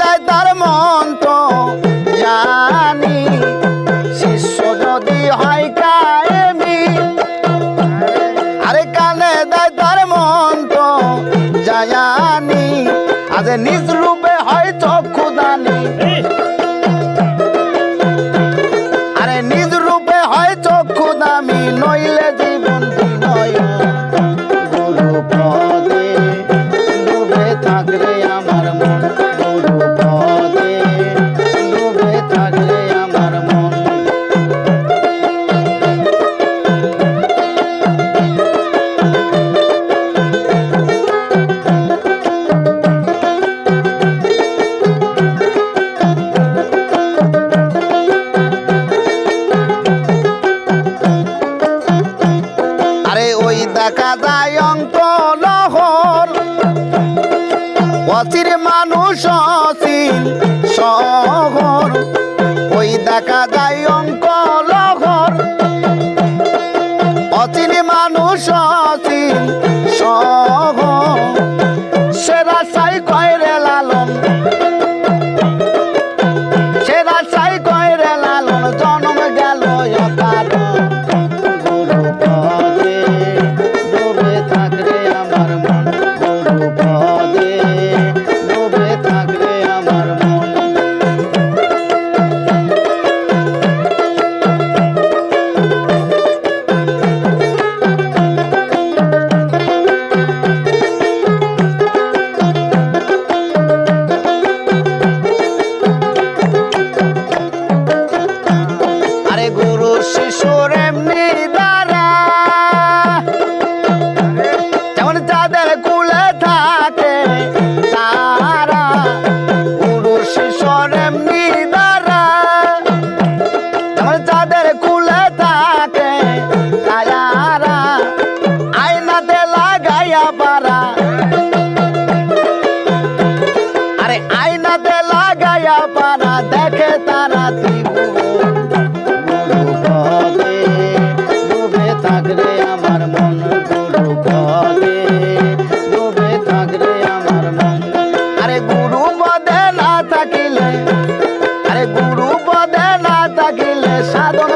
দেয় তার মন্ত্র। দেখা যায় অন্ত অচির মানুষ অচির শহর। ওই দেখা যায় অঙ্কল পারা দেখে তারা ত্রিভুবনে ডুবে থাকরে আমার মন গুরু পদে ডুবে থাকরে আমার মন। আরে গুরু পদে না থাকিলে, আরে গুরু পদে না থাকিলে সাধন